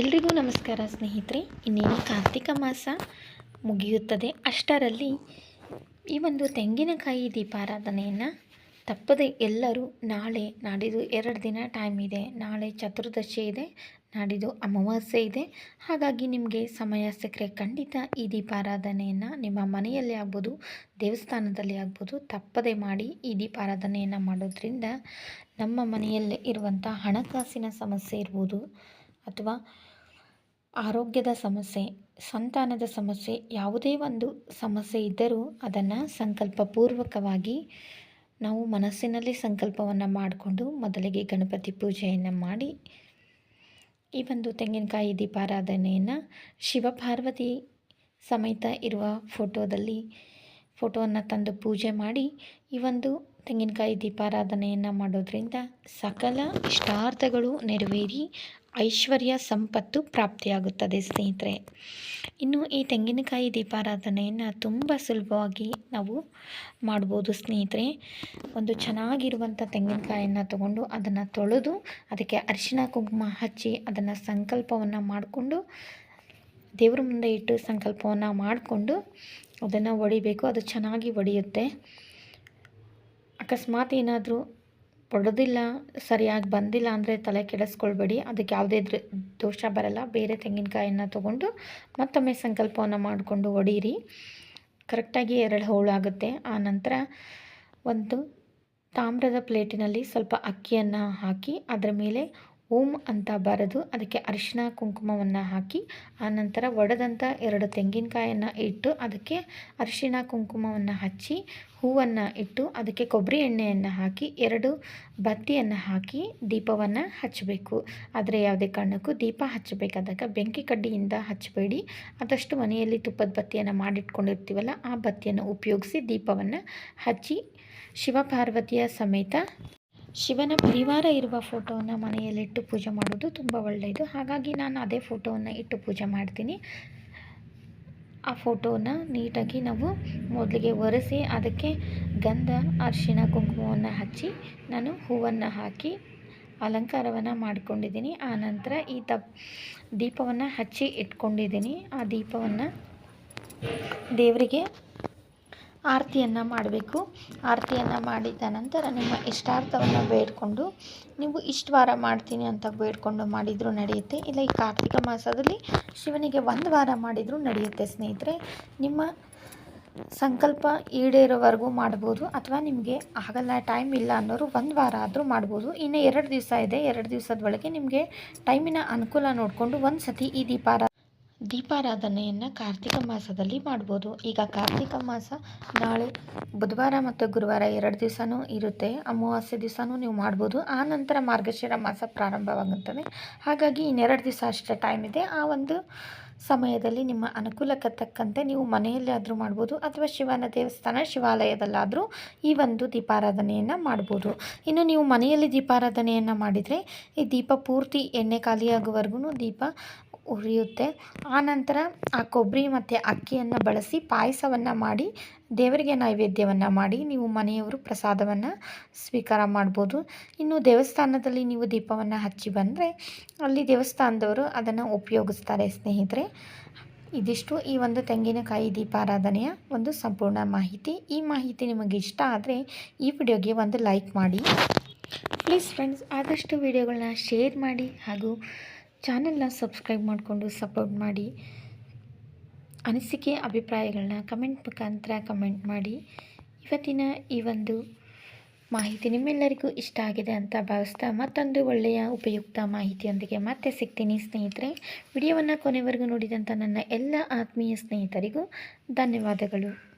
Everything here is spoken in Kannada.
ಎಲ್ರಿಗೂ ನಮಸ್ಕಾರ ಸ್ನೇಹಿತರೆ, ಇನ್ನೇನು ಕಾರ್ತಿಕ ಮಾಸ ಮುಗಿಯುತ್ತದೆ. ಅಷ್ಟರಲ್ಲಿ ಈ ಒಂದು ತೆಂಗಿನಕಾಯಿ ದೀಪಾರಾಧನೆಯನ್ನು ತಪ್ಪದೆ ಎಲ್ಲರೂ ನಾಳೆ ನಾಡಿದ್ದು ಎರಡು ದಿನ ಟೈಮ್ ಇದೆ. ನಾಳೆ ಚತುರ್ದಶಿ ಇದೆ, ನಾಡಿದ್ದು ಅಮಾವಾಸ್ಯೆ ಇದೆ. ಹಾಗಾಗಿ ನಿಮಗೆ ಸಮಯ ಸಿಕ್ಕರೆ ಖಂಡಿತ ಈ ದೀಪಾರಾಧನೆಯನ್ನು ನಿಮ್ಮ ಮನೆಯಲ್ಲಿ ಆಗ್ಬೋದು, ದೇವಸ್ಥಾನದಲ್ಲಿ ಆಗ್ಬೋದು, ತಪ್ಪದೆ ಮಾಡಿ ಈ ದೀಪಾರಾಧನೆಯನ್ನು ಮಾಡೋದ್ರಿಂದ ನಮ್ಮ ಮನೆಯಲ್ಲಿ ಇರುವಂಥ ಹಣಕಾಸಿನ ಸಮಸ್ಯೆ ಇರ್ಬೋದು. ಅಥವಾ ಆರೋಗ್ಯದ ಸಮಸ್ಯೆ, ಸಂತಾನದ ಸಮಸ್ಯೆ, ಯಾವುದೇ ಒಂದು ಸಮಸ್ಯೆ ಇದ್ದರೂ ಅದನ್ನು ಸಂಕಲ್ಪಪೂರ್ವಕವಾಗಿ ನಾವು ಮನಸ್ಸಿನಲ್ಲಿ ಸಂಕಲ್ಪವನ್ನು ಮಾಡಿಕೊಂಡು ಮೊದಲಿಗೆ ಗಣಪತಿ ಪೂಜೆಯನ್ನು ಮಾಡಿ, ಈ ಒಂದು ತೆಂಗಿನಕಾಯಿ ದೀಪಾರಾಧನೆಯನ್ನು ಶಿವಪಾರ್ವತಿ ಸಮೇತ ಇರುವ ಫೋಟೋದಲ್ಲಿ, ಫೋಟೋವನ್ನು ತಂದು ಪೂಜೆ ಮಾಡಿ, ಈ ಒಂದು ತೆಂಗಿನಕಾಯಿ ದೀಪಾರಾಧನೆಯನ್ನು ಮಾಡೋದ್ರಿಂದ ಸಕಲ ಇಷ್ಟಾರ್ಥಗಳು ನೆರವೇರಿ ಐಶ್ವರ್ಯ ಸಂಪತ್ತು ಪ್ರಾಪ್ತಿಯಾಗುತ್ತದೆ, ಸ್ನೇಹಿತರೆ. ಇನ್ನು ಈ ತೆಂಗಿನಕಾಯಿ ದೀಪಾರಾಧನೆಯನ್ನು ತುಂಬ ಸುಲಭವಾಗಿ ನಾವು ಮಾಡ್ಬೋದು, ಸ್ನೇಹಿತರೆ. ಒಂದು ಚೆನ್ನಾಗಿರುವಂಥ ತೆಂಗಿನಕಾಯಿಯನ್ನು ತಗೊಂಡು ಅದನ್ನು ತೊಳೆದು ಅದಕ್ಕೆ ಅರಿಶಿನ ಕುಂಕುಮ ಹಚ್ಚಿ ಅದನ್ನು ಸಂಕಲ್ಪವನ್ನು ಮಾಡಿಕೊಂಡು, ದೇವ್ರ ಮುಂದೆ ಇಟ್ಟು ಸಂಕಲ್ಪವನ್ನು ಮಾಡಿಕೊಂಡು ಅದನ್ನು ಒಡಿಬೇಕು. ಅದು ಚೆನ್ನಾಗಿ ಒಡೆಯುತ್ತೆ. ಅಕಸ್ಮಾತ್ ಏನಾದರೂ ಒಡೆದಿಲ್ಲ ಸರಿಯಾಗಿ ಬಂದಿಲ್ಲ ಅಂದರೆ ತಲೆ ಕೆಡಿಸ್ಕೊಳ್ಬೇಡಿ. ಅದಕ್ಕೆ ಯಾವುದೇ ದೋಷ ಬರಲ್ಲ. ಬೇರೆ ತೆಂಗಿನಕಾಯನ್ನು ತೊಗೊಂಡು ಮತ್ತೊಮ್ಮೆ ಸಂಕಲ್ಪವನ್ನು ಮಾಡಿಕೊಂಡು ಒಡೀರಿ ಕರೆಕ್ಟಾಗಿ ಎರಡು ಹೋಳಾಗುತ್ತೆ ಆ ನಂತರ ಒಂದು ತಾಮ್ರದ ಪ್ಲೇಟಿನಲ್ಲಿ ಸ್ವಲ್ಪ ಅಕ್ಕಿಯನ್ನು ಹಾಕಿ, ಅದರ ಮೇಲೆ ಓಂ ಅಂತ ಬರೆದು ಅದಕ್ಕೆ ಅರಿಶಿನ ಕುಂಕುಮವನ್ನು ಹಾಕಿ ಆನಂತರ ಒಡೆದಂಥ ಎರಡು ತೆಂಗಿನಕಾಯನ್ನು ಇಟ್ಟು ಅದಕ್ಕೆ ಅರಿಶಿನ ಕುಂಕುಮವನ್ನು ಹಚ್ಚಿ, ಹೂವನ್ನು ಇಟ್ಟು ಅದಕ್ಕೆ ಕೊಬ್ಬರಿ ಎಣ್ಣೆಯನ್ನು ಹಾಕಿ, ಎರಡು ಬತ್ತಿಯನ್ನು ಹಾಕಿ ದೀಪವನ್ನು ಹಚ್ಚಬೇಕು. ಆದರೆ ಯಾವುದೇ ಕಾರಣಕ್ಕೂ ದೀಪ ಹಚ್ಚಬೇಕಾದಾಗ ಬೆಂಕಿ ಕಡ್ಡಿಯಿಂದ ಹಚ್ಚಬೇಡಿ. ಆದಷ್ಟು ಮನೆಯಲ್ಲಿ ತುಪ್ಪದ ಬತ್ತಿಯನ್ನು ಮಾಡಿಟ್ಕೊಂಡಿರ್ತೀವಲ್ಲ, ಆ ಬತ್ತಿಯನ್ನು ಉಪಯೋಗಿಸಿ ದೀಪವನ್ನು ಹಚ್ಚಿ ಶಿವಪಾರ್ವತಿಯ ಸಮೇತ ಶಿವನ ಪರಿವಾರ ಇರುವ ಫೋಟೋವನ್ನು ಮನೆಯಲ್ಲಿಟ್ಟು ಪೂಜೆ ಮಾಡೋದು ತುಂಬ ಒಳ್ಳೆಯದು. ಹಾಗಾಗಿ ನಾನು ಅದೇ ಫೋಟೋವನ್ನು ಇಟ್ಟು ಪೂಜೆ ಮಾಡ್ತೀನಿ. ಆ ಫೋಟೋನ ನೀಟಾಗಿ ನಾವು ಮೊದಲಿಗೆ ಒರೆಸಿ, ಅದಕ್ಕೆ ಗಂಧ, ಅರಿಶಿಣ, ಕುಂಕುಮವನ್ನು ಹಚ್ಚಿ, ನಾನು ಹೂವನ್ನು ಹಾಕಿ ಅಲಂಕಾರವನ್ನು ಮಾಡ್ಕೊಂಡಿದ್ದೀನಿ. ಆನಂತರ ಈ ತಪ್ ದೀಪವನ್ನು ಹಚ್ಚಿ ಇಟ್ಕೊಂಡಿದ್ದೀನಿ. ಆ ದೀಪವನ್ನು ದೇವರಿಗೆ ಆರತಿಯನ್ನು ಮಾಡಬೇಕು. ಆರತಿಯನ್ನು ಮಾಡಿದ ನಂತರ ನಿಮ್ಮ ಇಷ್ಟಾರ್ಥವನ್ನು ಬೇಡಿಕೊಂಡು, ನೀವು ಇಷ್ಟು ವಾರ ಮಾಡ್ತೀನಿ ಅಂತ ಬೇಡಿಕೊಂಡು ಮಾಡಿದರೂ ನಡೆಯುತ್ತೆ. ಇಲ್ಲ ಈ ಕಾರ್ತಿಕ ಮಾಸದಲ್ಲಿ ಶಿವನಿಗೆ ಒಂದು ವಾರ ಮಾಡಿದರೂ ನಡೆಯುತ್ತೆ ಸ್ನೇಹಿತರೆ. ನಿಮ್ಮ ಸಂಕಲ್ಪ ಈಡೇರೋವರೆಗೂ ಮಾಡ್ಬೋದು ಅಥವಾ ನಿಮಗೆ ಆಗಲ್ಲ ಟೈಮ್ ಇಲ್ಲ ಅನ್ನೋರು ಒಂದು ವಾರ ಆದರೂ ಮಾಡ್ಬೋದು. ಇನ್ನು ಎರಡು ದಿವಸ ಇದೆ. ಎರಡು ದಿವಸದ ಒಳಗೆ ನಿಮಗೆ ಟೈಮಿನ ಅನುಕೂಲ ನೋಡಿಕೊಂಡು ಒಂದು ಸತಿ ಈ ದೀಪಾರ ದೀಪಾರಾಧನೆಯನ್ನು ಕಾರ್ತಿಕ ಮಾಸದಲ್ಲಿ ಮಾಡ್ಬೋದು. ಈಗ ಕಾರ್ತಿಕ ಮಾಸ ನಾಳೆ ಬುಧವಾರ ಮತ್ತು ಗುರುವಾರ ಎರಡು ದಿವಸನೂ ಇರುತ್ತೆ. ಅಮಾವಾಸ್ಯೆ ದಿವಸನೂ ನೀವು ಮಾಡ್ಬೋದು. ಆ ನಂತರ ಮಾರ್ಗಶಿರ ಮಾಸ ಪ್ರಾರಂಭವಾಗುತ್ತದೆ. ಹಾಗಾಗಿ ಇನ್ನೆರಡು ದಿವಸ ಅಷ್ಟೇ ಟೈಮ್ ಇದೆ. ಆ ಒಂದು ಸಮಯದಲ್ಲಿ ನಿಮ್ಮ ಅನುಕೂಲಕ್ಕೆ ತಕ್ಕಂತೆ ನೀವು ಮನೆಯಲ್ಲೇ ಆದರೂ ಮಾಡ್ಬೋದು ಅಥವಾ ಶಿವನ ದೇವಸ್ಥಾನ ಶಿವಾಲಯದಲ್ಲಾದರೂ ಈ ಒಂದು ದೀಪಾರಾಧನೆಯನ್ನು ಮಾಡ್ಬೋದು. ಇನ್ನು ನೀವು ಮನೆಯಲ್ಲಿ ದೀಪಾರಾಧನೆಯನ್ನು ಮಾಡಿದರೆ ಈ ದೀಪ ಪೂರ್ತಿ ಎಣ್ಣೆ ಖಾಲಿಯಾಗುವವರೆಗೂ ದೀಪ ಉರಿಯುತ್ತೆ. ಆನಂತರ ಆ ಕೊಬ್ಬರಿ ಮತ್ತು ಅಕ್ಕಿಯನ್ನು ಬಳಸಿ ಪಾಯಸವನ್ನು ಮಾಡಿ, ದೇವರಿಗೆ ನೈವೇದ್ಯವನ್ನು ಮಾಡಿ ನೀವು ಮನೆಯವರು ಪ್ರಸಾದವನ್ನು ಸ್ವೀಕಾರ ಮಾಡ್ಬೋದು. ಇನ್ನು ದೇವಸ್ಥಾನದಲ್ಲಿ ನೀವು ದೀಪವನ್ನು ಹಚ್ಚಿ ಬಂದರೆ ಅಲ್ಲಿ ದೇವಸ್ಥಾನದವರು ಅದನ್ನು ಉಪಯೋಗಿಸ್ತಾರೆ ಸ್ನೇಹಿತರೆ. ಇದಿಷ್ಟು ಈ ಒಂದು ತೆಂಗಿನಕಾಯಿ ದೀಪಾರಾಧನೆಯ ಒಂದು ಸಂಪೂರ್ಣ ಮಾಹಿತಿ. ಈ ಮಾಹಿತಿ ನಿಮಗೆ ಇಷ್ಟ ಆದರೆ ಈ ವಿಡಿಯೋಗೆ ಒಂದು ಲೈಕ್ ಮಾಡಿ. ಪ್ಲೀಸ್ ಫ್ರೆಂಡ್ಸ್, ಆದಷ್ಟು ವಿಡಿಯೋಗಳನ್ನ ಶೇರ್ ಮಾಡಿ ಹಾಗೂ ಚಾನಲ್ನ ಸಬ್ಸ್ಕ್ರೈಬ್ ಮಾಡಿಕೊಂಡು ಸಪೋರ್ಟ್ ಮಾಡಿ. ಅನಿಸಿಕೆ ಅಭಿಪ್ರಾಯಗಳನ್ನ ಕಮೆಂಟ್ ಮುಖಾಂತರ ಕಮೆಂಟ್ ಮಾಡಿ. ಇವತ್ತಿನ ಈ ಒಂದು ಮಾಹಿತಿ ನಿಮ್ಮೆಲ್ಲರಿಗೂ ಇಷ್ಟ ಆಗಿದೆ ಅಂತ ಭಾವಿಸ್ತಾ ಮತ್ತೊಂದು ಒಳ್ಳೆಯ, ಉಪಯುಕ್ತ ಮಾಹಿತಿಯೊಂದಿಗೆ ಮತ್ತೆ ಸಿಗ್ತೀನಿ ಸ್ನೇಹಿತರೆ. ವಿಡಿಯೋವನ್ನು ಕೊನೆವರೆಗೂ ನೋಡಿದಂಥ ನನ್ನ ಎಲ್ಲ ಆತ್ಮೀಯ ಸ್ನೇಹಿತರಿಗೂ ಧನ್ಯವಾದಗಳು.